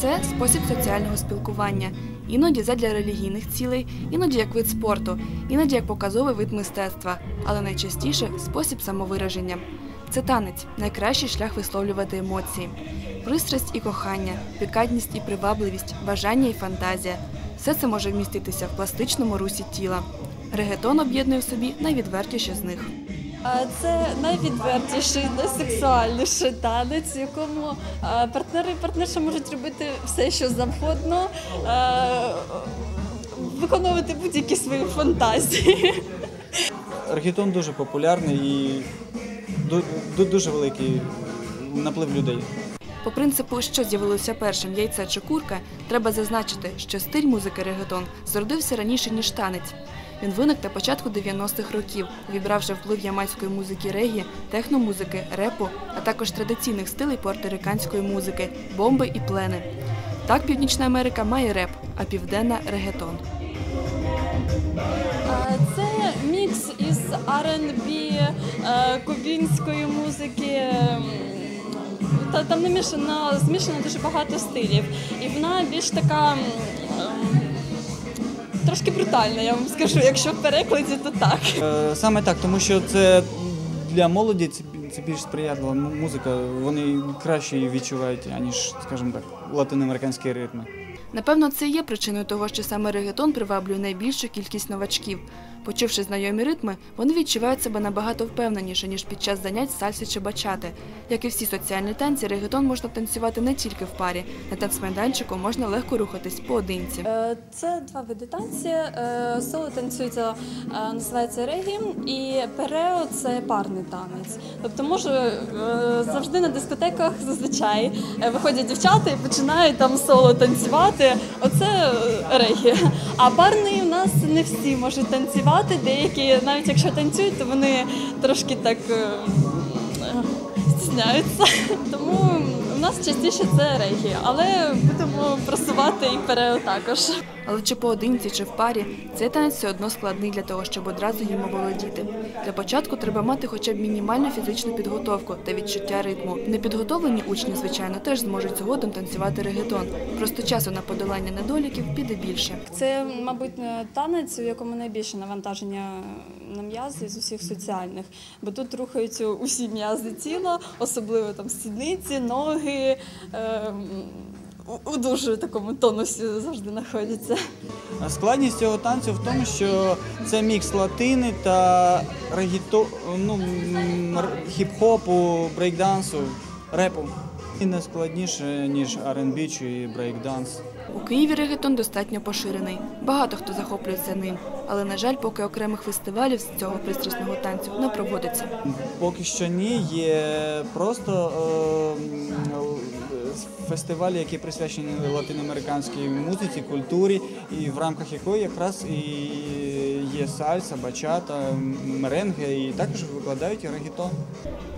Це спосіб соціального спілкування, іноді задля релігійних цілей, іноді як вид спорту, іноді як показовий вид мистецтва, але найчастіше спосіб самовираження. Це танець найкращий шлях висловлювати емоції. Пристрасть і кохання, пікантність і привабливість, бажання і фантазія все це може вміститися в пластичному русі тіла. Регетон об'єднує в собі найвідвертіше з них. А Це найвідвертіший, найсексуальніший танець, в якому партнери і партнерша можуть робити все, що завгодно, виконувати будь-які свої фантазії. Регетон дуже популярний і ду- ду- дуже великий наплив людей. По принципу, що з'явилося першим яйце чи курка, треба зазначити, що стиль музики регетон зародився раніше ніж танець. Він виник на початку 90-х років, вібравши вплив ямайської музики регі, техномузики, репу, а також традиційних стилей пуерториканської музики, бомби і плени. Так Північна Америка має реп, а південна регетон. Це мікс із R&B, е, кубінської музики. Та там намішано змішано дуже багато стилів, і вона більш така ем, трошки брутальна, я вам скажу. Якщо в перекладі, то так. Е, Саме так, тому що це для молоді це, більш сприятлива музика. Вони краще її відчувають, аніж, скажімо так, латиноамериканські ритми. Напевно, це є причиною того, що саме регетон приваблює найбільшу кількість новачків. Почувши знайомі ритми, вони відчувають себе набагато впевненіше, ніж під час занять сальсі чи бачати. Як і всі соціальні танці, регетон можна танцювати не тільки в парі. На танцмайданчику можна легко рухатись поодинці. Е, Це два види танці. Е, Соло танцюється, е, називається регі, і перео це парний танець. Тобто, може завжди на дискотеках зазвичай виходять дівчата і починають там соло танцювати. Оце регі. А парний у нас не всі можуть танцювати. Деякі, навіть якщо танцюють, то вони трошки так е, стісняються. Тому у нас частіше це регі, але будемо просувати і перео також. Але чи поодинці, чи в парі, цей танець все одно складний для того, щоб одразу їм оволодіти. Для початку треба мати хоча б мінімальну фізичну підготовку та відчуття ритму. Непідготовлені учні, звичайно, теж зможуть згодом танцювати регетон. Просто часу на подолання недоліків піде більше. Це, мабуть, танець, у якому найбільше навантаження на м'язи з усіх соціальних, бо тут рухаються усі м'язи тіла, особливо там сідниці, ноги. у- у дуже такому тонусі завжди знаходяться. Складність цього танцю в тому, що це мікс латини та регіто, ну, хіп-хопу, брейкдансу, репу. І не складніше, ніж R&B чи брейкданс. У Києві регетон достатньо поширений. Багато хто захоплюється ним, але на жаль, поки окремих фестивалів з цього пристрасного танцю не проводиться. Поки що ні, є просто е, фестивалі, які присвячені латиноамериканській музиці, культурі, і в рамках якої якраз і є сальса, бачата, меренге, і також викладають і регітон.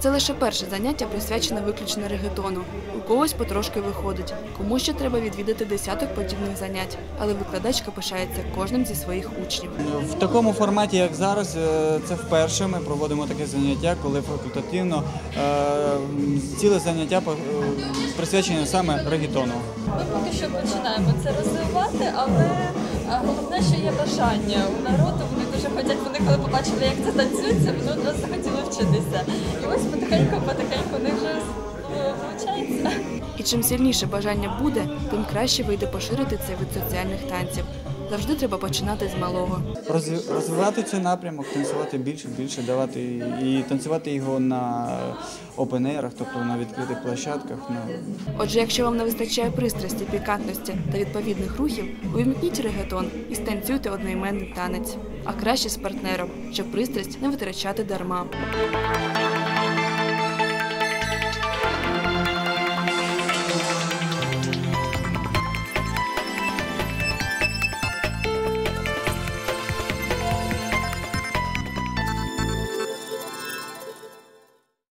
Це лише перше заняття присвячене виключно регетону. У когось потрошки виходить, комусь ще треба відвідати десяток подібних занять, але викладачка пишається кожним зі своїх учнів. В такому форматі, як зараз, е, це вперше ми проводимо таке заняття, коли факультативно е, ціле заняття е, присвячене саме регітону. Ми поки що починаємо це розвивати, але е, головне, що є бажання у народу. Вони дуже хочуть, вони коли побачили, як це танцюється, вони одразу захотіли вчитися. І ось потихеньку, потихеньку у вже е, виходить. І чим сильніше бажання буде, тим краще вийде поширити цей вид соціальних танців. Завжди треба починати з малого. Розвивати цей напрямок, танцювати більше, більше, давати і- і танцювати його на опенерах, тобто на відкритих площадках. На... Отже, якщо вам не вистачає пристрасті, пікантності та відповідних рухів, увімкніть регетон і станцюйте одноіменний танець, а краще з партнером, щоб пристрасть не витрачати дарма.